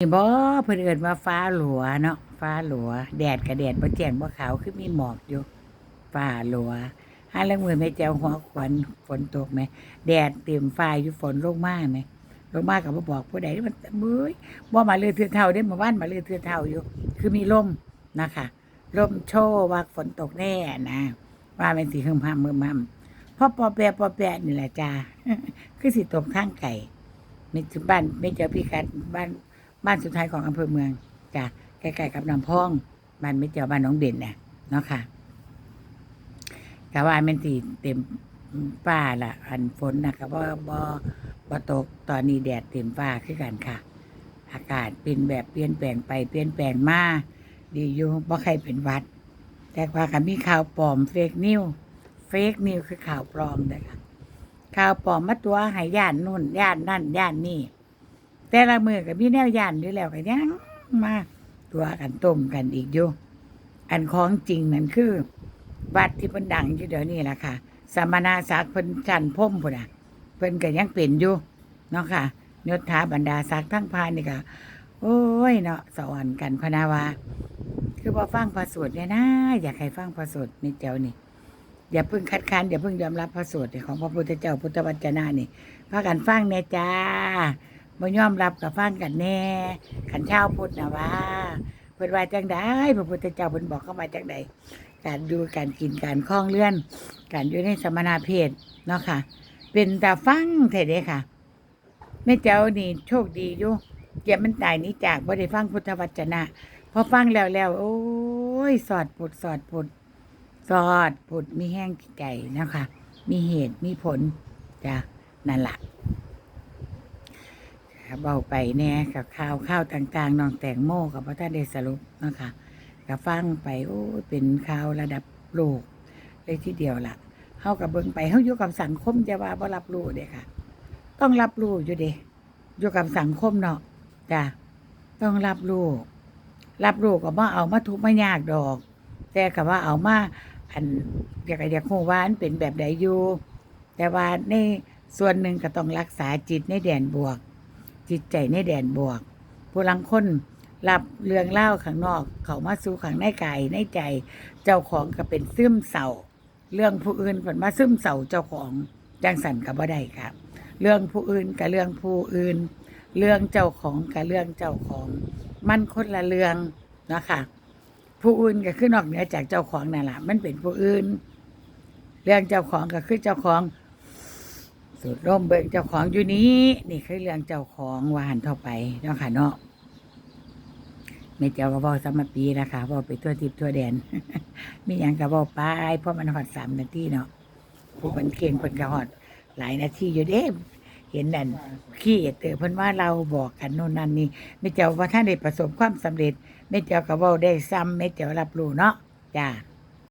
นี่บ่เพิ่นเอิ้นว่าฟ้าหลัวเนาะฟ้าหลัว แดดก็แดดบ่แจ้งบ่ขาวคือมีหมอกอยู่ฟ้าหลัวหาเรื่องมือแม่แจ้วหัวขวัญฝนตกไหมแดดเต็มฟ้าอยู่ฝนลงมาไหมลงมาก็บ่บอกผู้ใดมันเบ้ยบ่มาเลือเทือเท่าเด้มื่อวานมาเลือเทือเท่าอยู่ คือมีลมนะคะลมโชว์ว่าฝนตกแน่นะว่าเป็นสีหึมห้ามมึมห้ามพอปอแปะปอแปะนี่แหละจ้าคือสิตกทางไก่ไม่ถึงบ้านไม่เจอพี่กัดบ้าน บ้านสุดท้ายของอำเภอเมืองจ้ะใกล้ๆกับลำพองบ้านไม่เจอบ้านน้องเด่นน่ะเนาะค่ะกะว่ามันสีเต็มฟ้าละอันฝนนะก็บ่บ่บ่ตกตอนนี้แดดเต็มฟ้าคือกันค่ะ อากาศเป็นแบบเปลี่ยนแปลงไปเปลี่ยนแปลงมาดีอยู่บ่ใครเป็นวัด แต่ว่าก็มีข่าวปลอมเฟกนิวเฟกนิวคือข่าวปลอมนะคะข่าวปลอมมาตัวห้ย่านนู่นย่านนั่นย่านนี่ แต่ละมือกับมีแนวย่านอยู่แล้วกันยังมาตัวกันต้มกันอีกอยู่ อันของจริงนั่นคือ วัดที่เพิ่นดังอยู่เดี๋ยวนี้แหละค่ะ สมณศักดิ์เพิ่นจันพ่มพุ่นน่ะ เพิ่นก็ยังเป็นอยู่เนาะค่ะยศถาบรรดาศักดิ์ทั้งพายนี่ก็โอ้ยเนาะสวรกันพนาวาคือพอฟังพระสูตรเนี่ยนะอยากให้ฟังพระสูตรนี่เจ้านี่อย่าเพิ่งคัดค้านอย่าเพิ่งยอมรับพระสูตรของพระพุทธเจ้าพุทธวจนะนี่พากันฟังเนี่ยจ้า บ่ยอมรับกับฟังกันแน่ขันเช้าพุทธนะว่าเพิ่นว่าจังไดพระพุทธเจ้าเพิ่นบอกเข้ามาจังไดการดูการกินการคล้องเลื่อน การอยู่ในสมณเพศเนาะค่ะ เป็นตาฟังแท้เด้ค่ะแม่เจ้านี่โชคดีอยู่เก็บมันตายนี้จากบ่ได้ฟังพุทธวจนะพอฟังแล้วแล้วโอ้ยสอดปุดสอดปุดสอดปุดมีแห้งใจนะคะ มีเหตุมีผลจ้ะนั่นแหละ เบาไปแน่กับข่าวข่าวต่างๆน้องแตงโมกับพระท่านได้สรุปนะคะกับฟังไปโอ้เป็นข่าวระดับโลกเลยทีเดียวล่ะเฮากับเบิ่งไปเฮาอยู่กับสังคมจะว่าบ่รับรู้เด้ค่ะ ต้องรับรู้อยู่เด้อยู่กับสังคมเนาะจ้ะต้องรับรู้รับรู้ก็บ่เอามาทุกข์มายากดอก แต่ก็ว่าเอามาอันอยากอยากรู้ว่าอันเป็นแบบใดอยู่แต่ว่าในส่วนหนึ่งก็ต้องรักษาจิตในแดนบวก จิตใจในแดนบวก ผู้ลังคนรับเรื่องเล่าข้างนอก เขามาสู่ข้างในกายในใจ เจ้าของก็เป็นซึมเศร้าเรื่องผู้อื่นผลมาซึมเศร้าเจ้าของจังสันกับบ่ได้ครับ เรื่องผู้อื่นกับเรื่องผู้อื่น เรื่องเจ้าของกับเรื่องเจ้าของ มันคนละเรื่องนะคะผู้อื่นก็คือนอกเหนือจากเจ้าของนั่นแหละมันเป็นผู้อื่น เรื่องเจ้าของก็คือเจ้าของ สูตรร่มเบิกเจ้าของอยู่นี้ นี่คือเรื่องเจ้าของวานเข้าไปเนาะค่ะเนาะไม่เจ้าก็บอกสมปีนะคะบอกไปทั่วทิพย์ทั่วแดนมีอย่างก็บอกไปเพราะมันหอดสามนาทีเนาะผู้คนเก่งคนก็หอด หลายนาทีอยู่เด้เห็นนั่นขี้เตือเพิ่นว่าเราบอกกันโน่นนั่นนี่ไม่เจ้าว่าท่านได้ประสบความสำเร็จไม่เจ้าก็บอกได้ซ้ำไม่เจ้ารับรู้เนาะจ้า